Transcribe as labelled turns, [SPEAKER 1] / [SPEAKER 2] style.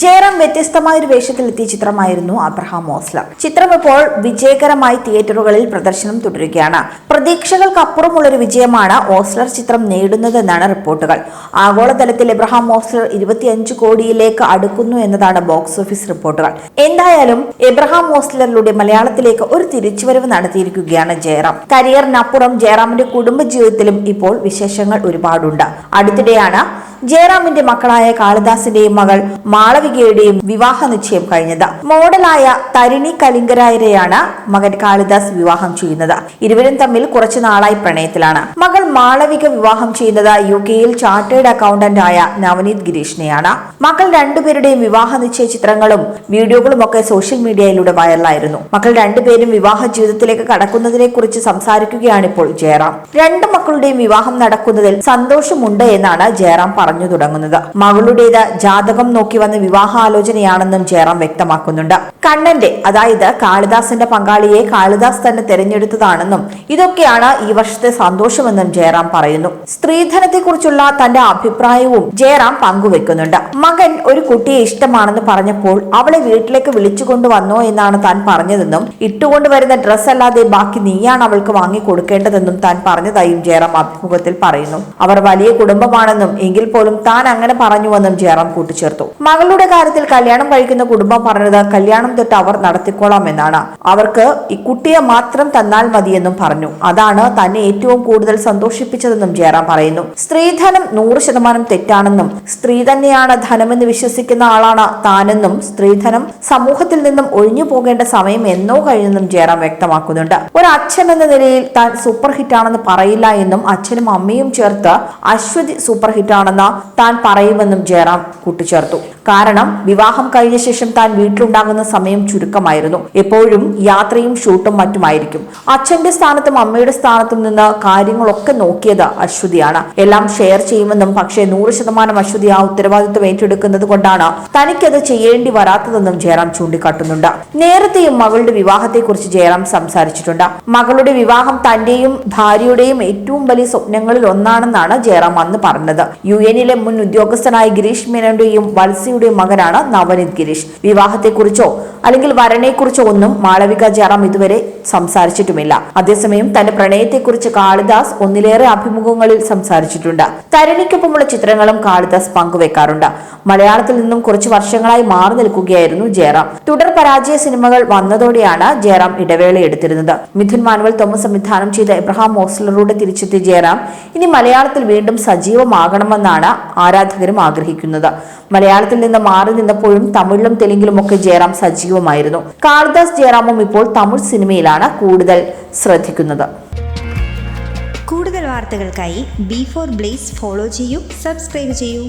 [SPEAKER 1] ജയറാം വ്യത്യസ്തമായ ഒരു വേഷത്തിലെത്തിയ ചിത്രമായിരുന്നു അബ്രഹാം മോസ്ലർ ചിത്രം ഇപ്പോൾ വിജയകരമായി തിയേറ്ററുകളിൽ പ്രദർശനം തുടരുകയാണ്. പ്രതീക്ഷകൾക്കപ്പുറമുള്ളൊരു വിജയമാണ് ഓസ്ലർ ചിത്രം നേടുന്നതെന്നാണ് റിപ്പോർട്ടുകൾ. ആഗോളതലത്തിൽ എബ്രഹാം മോസ്ലർ ഇരുപത്തിയഞ്ച് കോടിയിലേക്ക് അടുക്കുന്നു എന്നതാണ് ബോക്സ് ഓഫീസ് റിപ്പോർട്ടുകൾ. എന്തായാലും എബ്രഹാം മോസ്ലറിലൂടെ മലയാളത്തിലേക്ക് ഒരു തിരിച്ചുവരവ് നടത്തിയിരിക്കുകയാണ് ജയറാം. കരിയറിനപ്പുറം ജയറാമിന്റെ കുടുംബജീവിതത്തിലും ഇപ്പോൾ വിശേഷങ്ങൾ ഒരുപാടുണ്ട്. അടുത്തിടെയാണ് ജയറാമിന്റെ മക്കളായ കാളിദാസിന്റെയും മകൾ മാളവികയുടെയും വിവാഹ നിശ്ചയം കഴിഞ്ഞത്. മോഡലായ തരിണി കലിംഗരായരെയാണ് മകൻ കാളിദാസ് വിവാഹം ചെയ്യുന്നത്. ഇരുവരും തമ്മിൽ കുറച്ചു നാളായി പ്രണയത്തിലാണ്. മകൾ മാളവിക വിവാഹം ചെയ്യുന്നത് യു കെയിൽ ചാർട്ടേഡ് അക്കൗണ്ടന്റ് ആയ നവനീത് ഗിരീഷിനെയാണ്. മക്കൾ രണ്ടുപേരുടെയും വിവാഹ നിശ്ചയ ചിത്രങ്ങളും വീഡിയോകളും ഒക്കെ സോഷ്യൽ മീഡിയയിലൂടെ വൈറലായിരുന്നു. മക്കൾ രണ്ടുപേരും വിവാഹ ജീവിതത്തിലേക്ക് കടക്കുന്നതിനെ കുറിച്ച് സംസാരിക്കുകയാണ് ഇപ്പോൾ ജയറാം. രണ്ട് മക്കളുടെയും വിവാഹം നടക്കുന്നതിൽ സന്തോഷമുണ്ട് എന്നാണ് ജയറാം പറഞ്ഞു തുടങ്ങുന്നത്. മകളുടേത് ജാതകം നോക്കി വന്ന വിവാഹാലോചനയാണെന്നും ജയറാം വ്യക്തമാക്കുന്നുണ്ട്. കണ്ണന്റെ അതായത് കാളിദാസിന്റെ പങ്കാളിയെ കാളിദാസ് തന്നെ തെരഞ്ഞെടുത്തതാണെന്നും ഇതൊക്കെയാണ് ഈ വർഷത്തെ സന്തോഷമെന്നും ജയറാം പറയുന്നു. സ്ത്രീധനത്തെക്കുറിച്ചുള്ള തന്റെ അഭിപ്രായവും ജയറാം പങ്കുവെക്കുന്നുണ്ട്. മകൻ ഒരു കുട്ടിയെ ഇഷ്ടമാണെന്ന് പറഞ്ഞപ്പോൾ അവളെ വീട്ടിലേക്ക് വിളിച്ചു കൊണ്ടുവന്നോ എന്നാണ് താൻ പറഞ്ഞതെന്നും ഇട്ടുകൊണ്ടുവരുന്ന ഡ്രസ് അല്ലാതെ ബാക്കി നീയാണ് അവൾക്ക് വാങ്ങി കൊടുക്കേണ്ടതെന്നും താൻ പറഞ്ഞതായും ജയറാം അഭിമുഖത്തിൽ പറയുന്നു. അവർ വലിയ കുടുംബമാണെന്നും എങ്കിൽ പോലും താൻ അങ്ങനെ പറഞ്ഞുവെന്നും ജയറാം കൂട്ടിച്ചേർത്തു. മകളുടെ കാര്യത്തിൽ കല്യാണം കഴിക്കുന്ന കുടുംബം പറഞ്ഞത് കല്യാണം തൊട്ട് അവർ നടത്തിക്കോളാം എന്നാണ്. അവർക്ക് ഈ കുട്ടിയെ മാത്രം തന്നാൽ മതിയെന്നും പറഞ്ഞു. അതാണ് തന്നെ ഏറ്റവും കൂടുതൽ സന്തോഷിപ്പിച്ചതെന്നും ജയറാം പറയുന്നു. സ്ത്രീധനം നൂറ് ശതമാനം തെറ്റാണെന്നും സ്ത്രീ തന്നെയാണ് ധനമെന്ന് വിശ്വസിക്കുന്ന ആളാണ് താനെന്നും സ്ത്രീധനം സമൂഹത്തിൽ നിന്നും ഒഴിഞ്ഞു പോകേണ്ട സമയം എന്നോ കഴിഞ്ഞെന്നും ജയറാം വ്യക്തമാക്കുന്നുണ്ട്. ഒരു അച്ഛൻ എന്ന നിലയിൽ താൻ സൂപ്പർ ഹിറ്റാണെന്ന് പറയില്ല എന്നും അച്ഛനും അമ്മയും ചേർത്ത് അശ്വതി സൂപ്പർ ഹിറ്റാണെന്ന് താൻ പറയുമെന്നും ജയറാം കൂട്ടിച്ചേർത്തു. കാരണം വിവാഹം കഴിഞ്ഞ ശേഷം താൻ വീട്ടിലുണ്ടാകുന്ന സമയം ചുരുക്കമായിരുന്നു. എപ്പോഴും യാത്രയും ഷൂട്ടും മറ്റുമായിരിക്കും. അച്ഛന്റെ സ്ഥാനത്തും അമ്മയുടെ സ്ഥാനത്തും നിന്ന് കാര്യങ്ങളൊക്കെ നോക്കിയത് അശ്വതിയാണ്. എല്ലാം ഷെയർ ചെയ്യുമെന്നും പക്ഷേ നൂറ് ശതമാനം അശ്വതി ആ ഉത്തരവാദിത്വം ഏറ്റെടുക്കുന്നത് കൊണ്ടാണ് തനിക്കത് ചെയ്യേണ്ടി വരാത്തതെന്നും ജയറാം ചൂണ്ടിക്കാട്ടുന്നുണ്ട്. നേരത്തെയും മകളുടെ വിവാഹത്തെക്കുറിച്ച് ജയറാം സംസാരിച്ചിട്ടുണ്ട്. മകളുടെ വിവാഹം തന്റെയും ഭാര്യയുടെയും ഏറ്റവും വലിയ സ്വപ്നങ്ങളിൽ ഒന്നാണെന്നാണ് ജയറാം അന്ന് പറഞ്ഞത്. യു എനിലെ മുൻ ഉദ്യോഗസ്ഥനായ ഗിരീഷ് മേനോന്റെയും വത്സയുടെയും മകനാണ് നവനീത് ഗിരീഷ്. വിവാഹത്തെക്കുറിച്ചോ അല്ലെങ്കിൽ വരനെക്കുറിച്ചോ ഒന്നും മാളവിക ജയറാം ഇതുവരെ സംസാരിച്ചിട്ടുമില്ല. അതേസമയം തന്റെ പ്രണയത്തെക്കുറിച്ച് കാളിദാസ് ഒന്നിലേറെ അഭിമുഖങ്ങളിൽ സംസാരിച്ചിട്ടുണ്ട്. തരണിക്കൊപ്പമുള്ള ചിത്രങ്ങളും കാളിദാസ് പങ്കുവെക്കാറുണ്ട്. മലയാളത്തിൽ നിന്നും കുറച്ച് വർഷങ്ങളായി മാറി നിൽക്കുകയായിരുന്നു ജയറാം. തുടർ പരാജയ സിനിമകൾ വന്നതോടെയാണ് ജയറാം ഇടവേള എടുത്തിരുന്നത്. മിഥുൻ മാനുവൽ തോമസ് സംവിധാനം ചെയ്ത എബ്രഹാം മോസ്ലറുടെ തിരിച്ചെത്തിയ ജയറാം ഇനി മലയാളത്തിൽ വീണ്ടും സജീവമാകണമെന്നാണ് ആരാധകരും ആഗ്രഹിക്കുന്നത്. മലയാളത്തിൽ നിന്ന് മാറി നിന്നപ്പോഴും തമിഴിലും തെലുങ്കിലും ഒക്കെ ജയറാം സജീവമായിരുന്നു. കാളിദാസ് ജയറാമും ഇപ്പോൾ തമിഴ് സിനിമയിലാണ് കൂടുതൽ ശ്രദ്ധിക്കുന്നത്.
[SPEAKER 2] കൂടുതൽ വാർത്തകൾക്കായി ബി ഫോർ ബ്ലേസ് ഫോളോ ചെയ്യൂ സബ്സ്ക്രൈബ് ചെയ്യൂ.